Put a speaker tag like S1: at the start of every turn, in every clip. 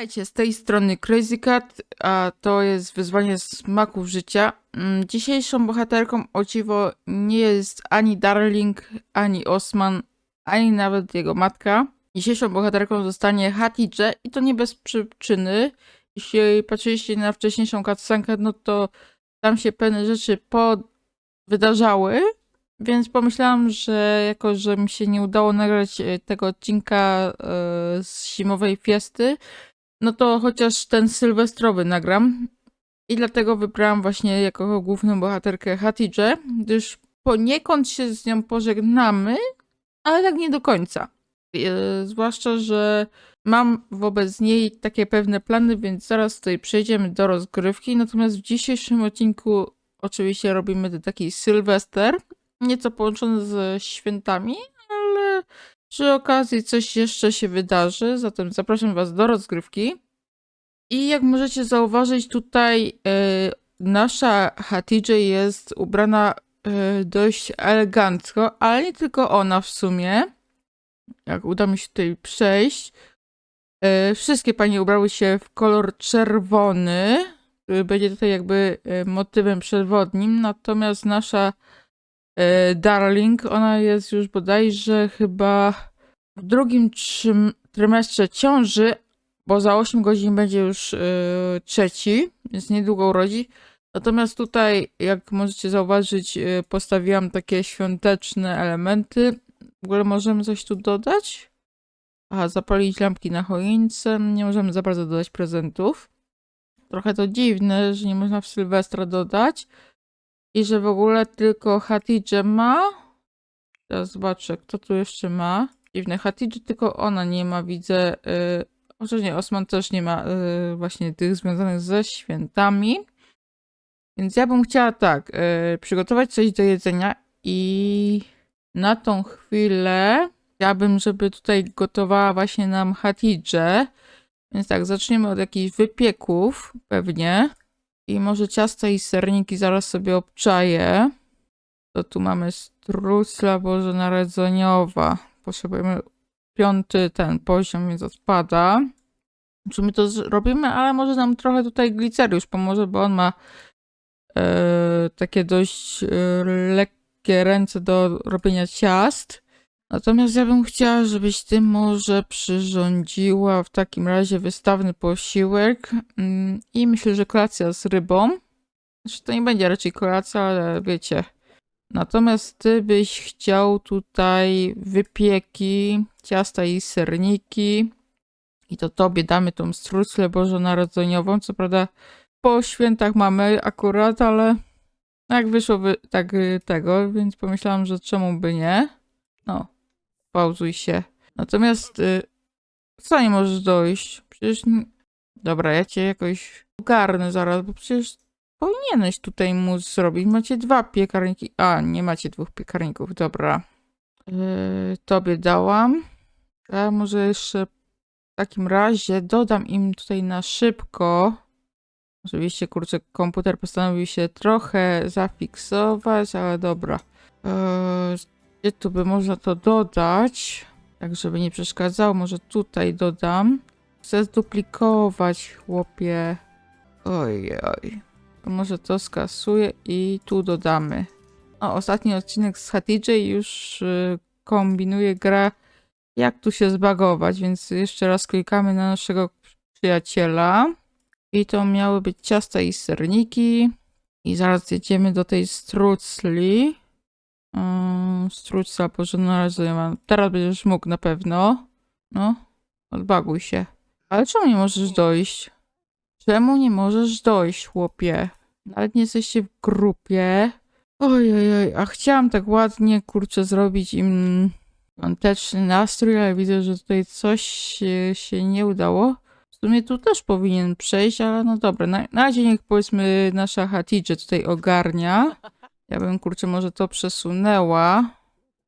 S1: Witajcie, z tej strony Crazy Cat, a to jest wyzwanie smaków życia. Mm, Dzisiejszą bohaterką o dziwo nie jest ani Darling, ani Osman, ani nawet jego matka. Dzisiejszą bohaterką zostanie Hatidże i to nie bez przyczyny. Jeśli patrzyliście na wcześniejszą cutscenkę, no to tam się pewne rzeczy wydarzały, więc pomyślałam, że jako, że mi się nie udało nagrać e, tego odcinka e, z zimowej fiesty, no to chociaż ten sylwestrowy nagram. I dlatego wybrałam właśnie jako główną bohaterkę Hatidże, gdyż poniekąd się z nią pożegnamy, ale tak nie do końca. E, zwłaszcza, że mam wobec niej takie pewne plany, więc zaraz tutaj przejdziemy do rozgrywki. Natomiast w dzisiejszym odcinku oczywiście robimy taki sylwester, nieco połączony ze świętami, ale przy okazji coś jeszcze się wydarzy, zatem zapraszam Was do rozgrywki. I jak możecie zauważyć, tutaj e, nasza Hatidże jest ubrana e, dość elegancko, ale nie tylko ona w sumie. Jak uda mi się tutaj przejść. E, wszystkie panie ubrały się w kolor czerwony, który będzie tutaj jakby motywem przewodnim, natomiast nasza Darling, ona jest już bodajże chyba w drugim trzym- trymestrze ciąży, bo za 8 godzin będzie już yy, trzeci, więc niedługo urodzi. Natomiast tutaj, jak możecie zauważyć, yy, postawiłam takie świąteczne elementy. W ogóle możemy coś tu dodać? Aha, zapalić lampki na choince. Nie możemy za bardzo dodać prezentów. Trochę to dziwne, że nie można w Sylwestra dodać. I że w ogóle tylko Hatidże ma. Teraz zobaczę, kto tu jeszcze ma. Dziwne, Hatidże tylko ona nie ma, widzę. Yy, nie, Osman też nie ma y, właśnie tych związanych ze świętami. Więc ja bym chciała tak, y, przygotować coś do jedzenia i na tą chwilę chciałabym, żeby tutaj gotowała właśnie nam Hatidże. Więc tak, zaczniemy od jakichś wypieków pewnie. I może ciasta i serniki zaraz sobie obczaję. To tu mamy strusla bożonarodzeniowa. Potrzebujemy piąty ten poziom, więc odpada. Czy my to zrobimy, ale może nam trochę tutaj gliceriusz pomoże, bo on ma e, takie dość e, lekkie ręce do robienia ciast. Natomiast ja bym chciała, żebyś ty może przyrządziła w takim razie wystawny posiłek mm, i myślę, że kolacja z rybą. Znaczy to nie będzie raczej kolacja, ale wiecie. Natomiast ty byś chciał tutaj wypieki, ciasta i serniki. I to tobie damy tą struclę bożonarodzeniową. Co prawda po świętach mamy akurat, ale jak wyszło wy, tak y, tego, więc pomyślałam, że czemu by nie. No, pauzuj się. Natomiast y, co nie możesz dojść? Przecież... Dobra, ja cię jakoś ogarnę zaraz, bo przecież powinieneś tutaj móc zrobić. Macie dwa piekarniki. A, nie macie dwóch piekarników, dobra. Yy, tobie dałam. A może jeszcze w takim razie dodam im tutaj na szybko. Oczywiście, kurczę, komputer postanowił się trochę zafiksować, ale dobra. Yy, gdzie tu by można to dodać? Tak, żeby nie przeszkadzało, może tutaj dodam. Chcę zduplikować, chłopie. Oj, oj. Może to skasuję i tu dodamy. O, ostatni odcinek z Hatidże i już y, kombinuje gra, jak tu się zbagować, więc jeszcze raz klikamy na naszego przyjaciela. I to miały być ciasta i serniki. I zaraz jedziemy do tej strucli. Um, strucla pożonarodzeniowa. Teraz będziesz mógł na pewno. No, odbaguj się. Ale czemu nie możesz dojść? Czemu nie możesz dojść, chłopie? Nawet nie jesteście w grupie. Oj, oj, oj, a chciałam tak ładnie, kurczę, zrobić im świąteczny nastrój, ale widzę, że tutaj coś się, się nie udało. W sumie tu też powinien przejść, ale no dobra, na, na razie niech powiedzmy nasza Hatidże tutaj ogarnia. Ja bym, kurczę, może to przesunęła,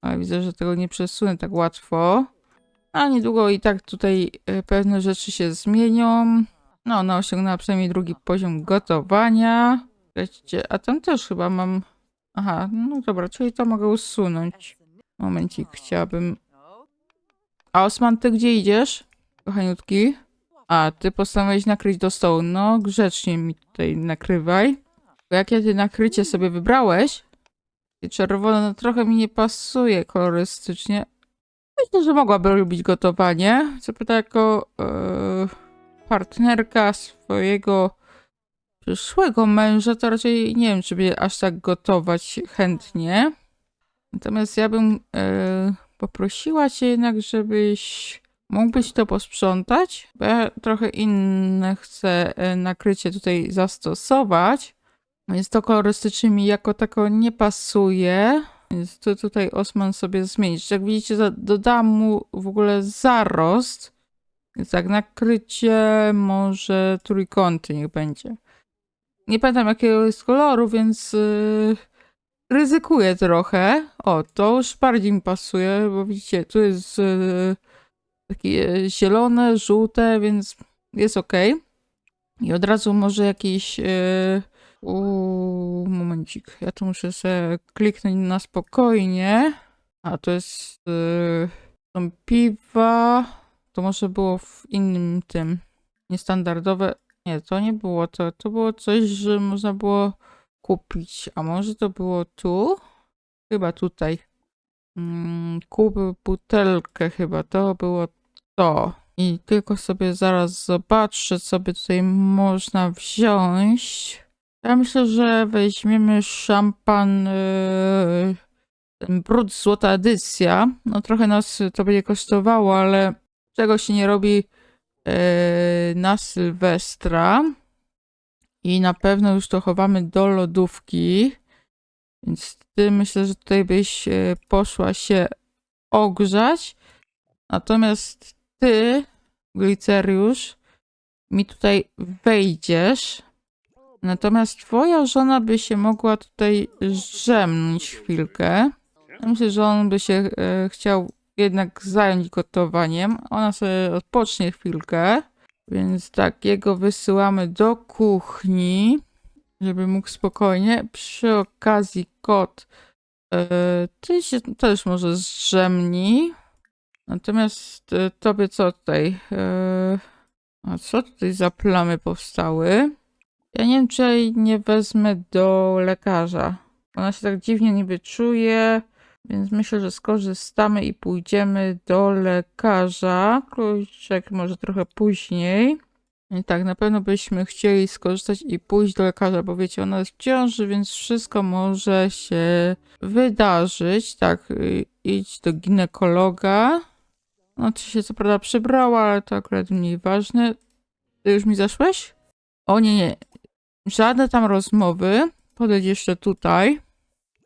S1: ale widzę, że tego nie przesunę tak łatwo. A niedługo i tak tutaj e, pewne rzeczy się zmienią. No, ona osiągnęła przynajmniej drugi poziom gotowania. Wiecie, a tam też chyba mam... Aha, no dobra, czyli to mogę usunąć. Momencik, chciałabym... A Osman, ty gdzie idziesz? Kochaniutki. A, ty postanowiłeś nakryć do stołu. No, grzecznie mi tutaj nakrywaj. Bo jakie ty nakrycie sobie wybrałeś? I czerwone no, trochę mi nie pasuje kolorystycznie. Myślę, że mogłaby lubić gotowanie. Co pyta jako e, partnerka swojego przyszłego męża, to raczej nie wiem, czy by aż tak gotować chętnie. Natomiast ja bym e, poprosiła cię jednak, żebyś mógłbyś to posprzątać, bo ja trochę inne chcę e, nakrycie tutaj zastosować. Więc to kolorystycznie mi jako tako nie pasuje. Więc to tutaj Osman sobie zmienić. Jak widzicie, dodałam mu w ogóle zarost. Więc tak, nakrycie może trójkąty niech będzie. Nie pamiętam jakiego jest koloru, więc yy, ryzykuję trochę. O, to już bardziej mi pasuje, bo widzicie, tu jest yy, takie zielone, żółte, więc jest ok. I od razu może jakiś... Yy, Uuu, momencik. Ja tu muszę sobie kliknąć na spokojnie. A to jest. Yy, są piwa. To może było w innym tym. Niestandardowe. Nie, to nie było to. To było coś, że można było kupić. A może to było tu? Chyba tutaj. Mm, kup butelkę chyba. To było to. I tylko sobie zaraz zobaczę, co by tutaj można wziąć. Ja myślę, że weźmiemy szampan yy, ten brud złota edycja. No trochę nas to będzie kosztowało, ale czego się nie robi yy, na Sylwestra. I na pewno już to chowamy do lodówki. Więc ty myślę, że tutaj byś yy, poszła się ogrzać. Natomiast ty, Gliceriusz, mi tutaj wejdziesz. Natomiast twoja żona by się mogła tutaj drzemnąć chwilkę. Myślę, że on by się e, chciał jednak zająć gotowaniem. Ona sobie odpocznie chwilkę. Więc tak, jego wysyłamy do kuchni, żeby mógł spokojnie. Przy okazji kot, e, ty się też może zdrzemnij. Natomiast e, tobie co tutaj? E, a co tutaj za plamy powstały? Ja nie wiem, czy ja jej nie wezmę do lekarza. Ona się tak dziwnie niby czuje, więc myślę, że skorzystamy i pójdziemy do lekarza. Kurczek może trochę później. I tak, na pewno byśmy chcieli skorzystać i pójść do lekarza, bo wiecie, ona jest w ciąży, więc wszystko może się wydarzyć. Tak, y, idź do ginekologa. No, ty się co prawda przybrała, ale to akurat mniej ważne. Ty już mi zaszłeś? O nie, nie, żadne tam rozmowy. Podejdź jeszcze tutaj.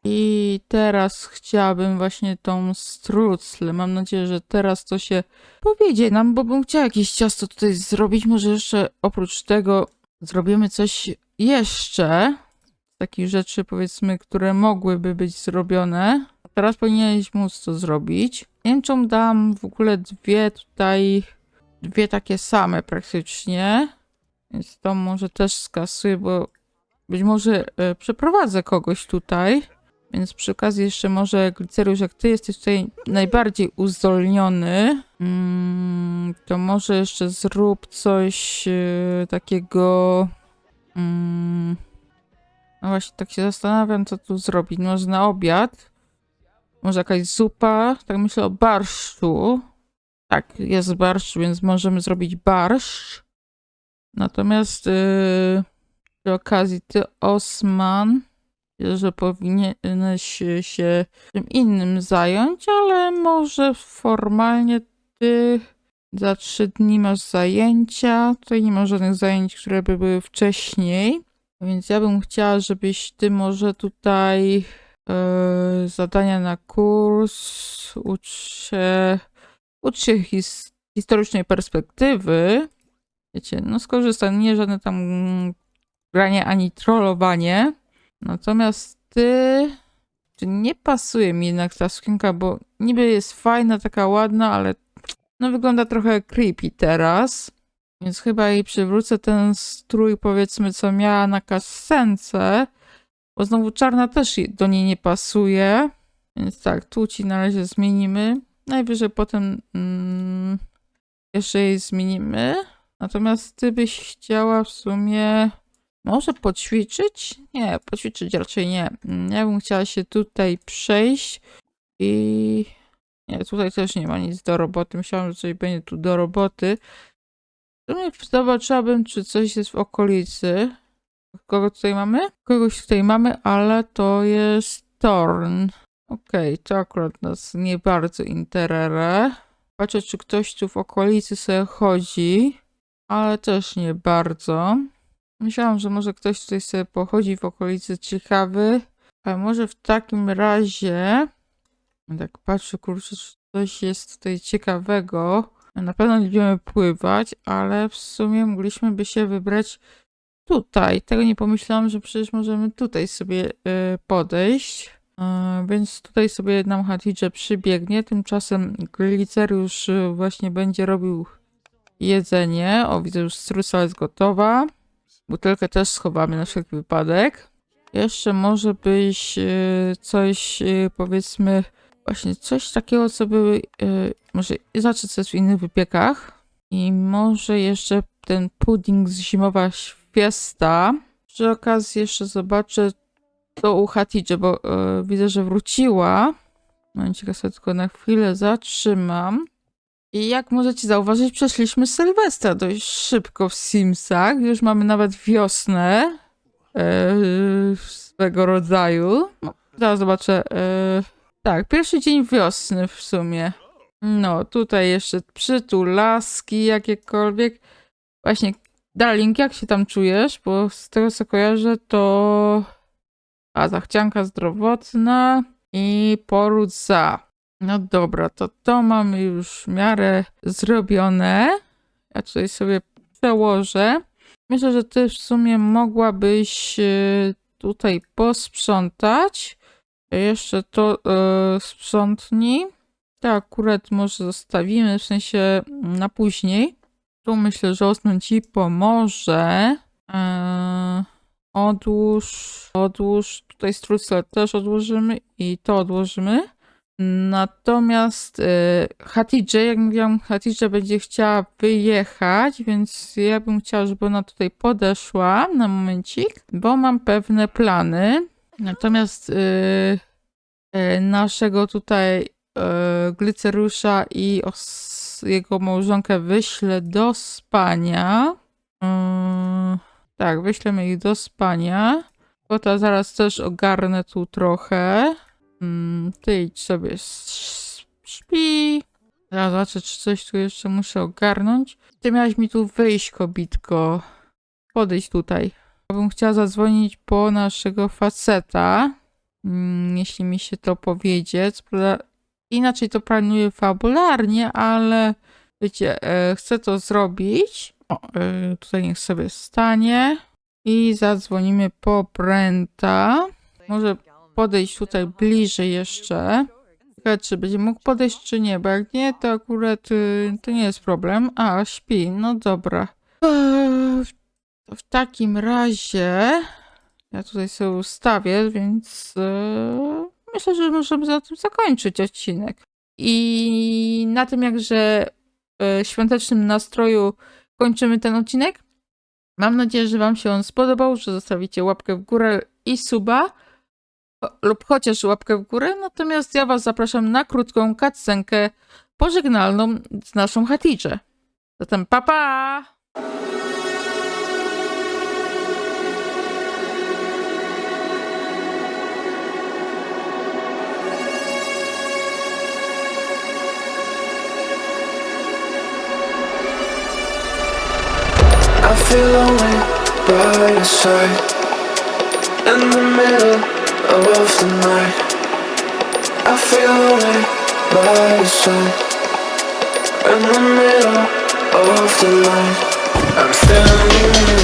S1: I teraz chciałabym właśnie tą struclę. Mam nadzieję, że teraz to się powiedzie nam, bo bym chciała jakieś ciasto tutaj zrobić. Może jeszcze oprócz tego zrobimy coś jeszcze. Takich rzeczy, powiedzmy, które mogłyby być zrobione. Teraz powinieneś móc to zrobić. Nie wiem, czemu dam w ogóle dwie tutaj, dwie takie same praktycznie. Więc to może też skasuję, bo być może e, przeprowadzę kogoś tutaj. Więc przy okazji jeszcze może Gliceriusz, jak ty jesteś tutaj najbardziej uzdolniony, mm, to może jeszcze zrób coś e, takiego... Mm, no właśnie, tak się zastanawiam, co tu zrobić. Może na obiad? Może jakaś zupa? Tak myślę o barszczu. Tak, jest barszcz, więc możemy zrobić barszcz. Natomiast yy, przy okazji ty, Osman, że powinieneś się czym innym zająć, ale może formalnie ty za trzy dni masz zajęcia. Tutaj nie ma żadnych zajęć, które by były wcześniej. Więc ja bym chciała, żebyś ty może tutaj yy, zadania na kurs, ucz się his, historycznej perspektywy. Wiecie, no skorzystam, nie żadne tam granie ani trollowanie. Natomiast ty... Czy nie pasuje mi jednak ta sukienka, bo niby jest fajna, taka ładna, ale no wygląda trochę creepy teraz. Więc chyba jej przywrócę ten strój, powiedzmy, co miała na kasence. Bo znowu czarna też do niej nie pasuje. Więc tak, tu ci na razie zmienimy. Najwyżej potem mm, jeszcze jej zmienimy. Natomiast ty byś chciała w sumie może poćwiczyć? Nie, poćwiczyć raczej nie. Ja bym chciała się tutaj przejść i... Nie, tutaj też nie ma nic do roboty. Myślałam, że coś będzie tu do roboty. W sumie zobaczyłabym, czy coś jest w okolicy. Kogo tutaj mamy? Kogoś tutaj mamy, ale to jest Torn. Okej, to akurat nas nie bardzo interere. Patrzę, czy ktoś tu w okolicy sobie chodzi, ale też nie bardzo. Myślałam, że może ktoś tutaj sobie pochodzi w okolicy ciekawy, ale może w takim razie. Tak patrzę, kurczę, czy coś jest tutaj ciekawego. Na pewno lubimy pływać, ale w sumie mogliśmy się wybrać tutaj. Tego nie pomyślałam, że przecież możemy tutaj sobie y, podejść. Y, więc tutaj sobie nam Hadidże przybiegnie. Tymczasem Gliceriusz y, właśnie będzie robił jedzenie. O, widzę, już strusa jest gotowa. Butelkę też schowamy na wszelki wypadek. Jeszcze może byś y, coś, y, powiedzmy, właśnie coś takiego, co by, y, może zacząć coś w innych wypiekach. I może jeszcze ten pudding z zimowa fiesta. Przy okazji jeszcze zobaczę to u Hatidże, bo widzę, że wróciła. Ja sobie tylko na chwilę zatrzymam. I jak możecie zauważyć, przeszliśmy Sylwestra dość szybko w Simsach. Już mamy nawet wiosnę e, swego rodzaju. No, zaraz zobaczę. E, tak, pierwszy dzień wiosny w sumie. No, tutaj jeszcze przytulaski jakiekolwiek. Właśnie, Darling, jak się tam czujesz? Bo z tego co kojarzę, to a zachcianka zdrowotna i poród za. No dobra, to to mamy już w miarę zrobione. Ja tutaj sobie przełożę. Myślę, że ty w sumie mogłabyś e, tutaj posprzątać. Jeszcze to e, sprzątnij. To akurat może zostawimy, w sensie na później. Tu myślę, że Osman ci pomoże. Eee, odłóż, odłóż. Tutaj strucel też odłożymy i to odłożymy. Natomiast e, Hatidże, jak mówiłam, Hatidże będzie chciała wyjechać, więc ja bym chciała, żeby ona tutaj podeszła na momencik, bo mam pewne plany. Natomiast e, e, naszego tutaj glycerusza i jego małżonkę wyślę do spania. Tak, wyślemy ich do spania. Bo to zaraz też ogarnę tu trochę. Mm, ty idź sobie śpi. Zaraz zobaczę, czy coś tu jeszcze muszę ogarnąć. Ty miałaś mi tu wyjść, kobitko. Podejdź tutaj. Ja bym chciała zadzwonić po naszego faceta. Mm, jeśli mi się to powiedzie. Inaczej to planuję fabularnie, ale wiecie, e, chcę to zrobić. O, e, tutaj niech sobie stanie. I zadzwonimy po Brenta. Może podejść tutaj bliżej jeszcze. Czy będzie mógł podejść, czy nie, bo jak nie, to akurat y, to nie jest problem. A, śpi, no dobra. W- takim razie ja tutaj sobie ustawię, więc e, myślę, że możemy na tym zakończyć odcinek. I na tym jakże e, świątecznym nastroju kończymy ten odcinek. Mam nadzieję, że Wam się on spodobał, że zostawicie łapkę w górę i suba lub chociaż łapkę w górę. Natomiast ja Was zapraszam na krótką cutscenkę pożegnalną z naszą Hatidże. Zatem pa pa!
S2: I feel lonely by your side In the middle of the night. I feel lonely by your side. In the middle of the night. I'm standing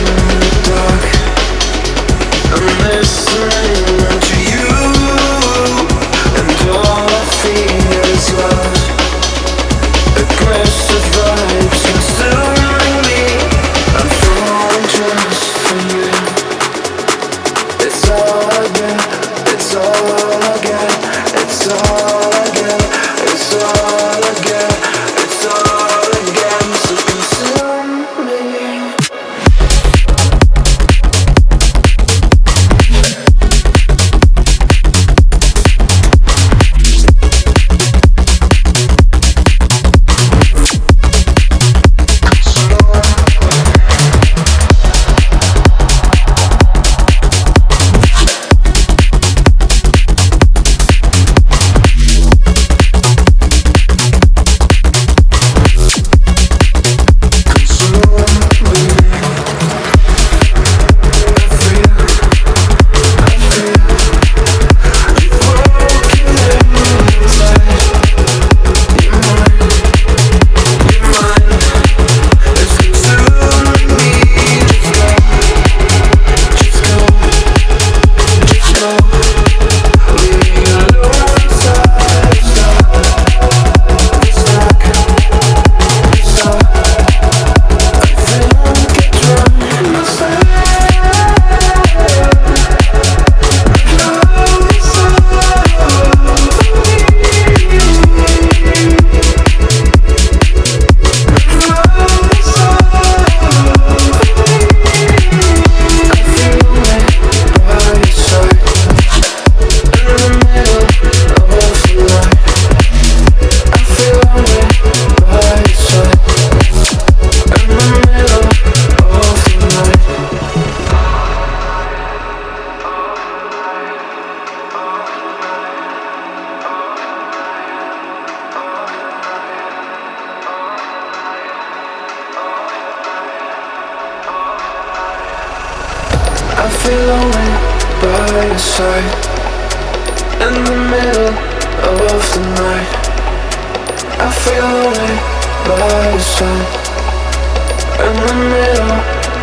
S2: In the middle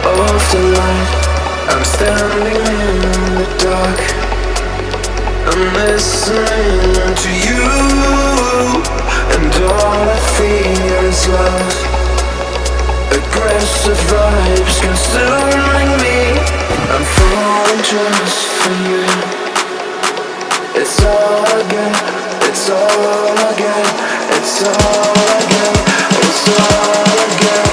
S2: of the light I'm standing in the dark. I'm listening to you And all I fear is love. Aggressive vibes consuming me. I'm falling just for you. It's all again, it's all again, it's all Again.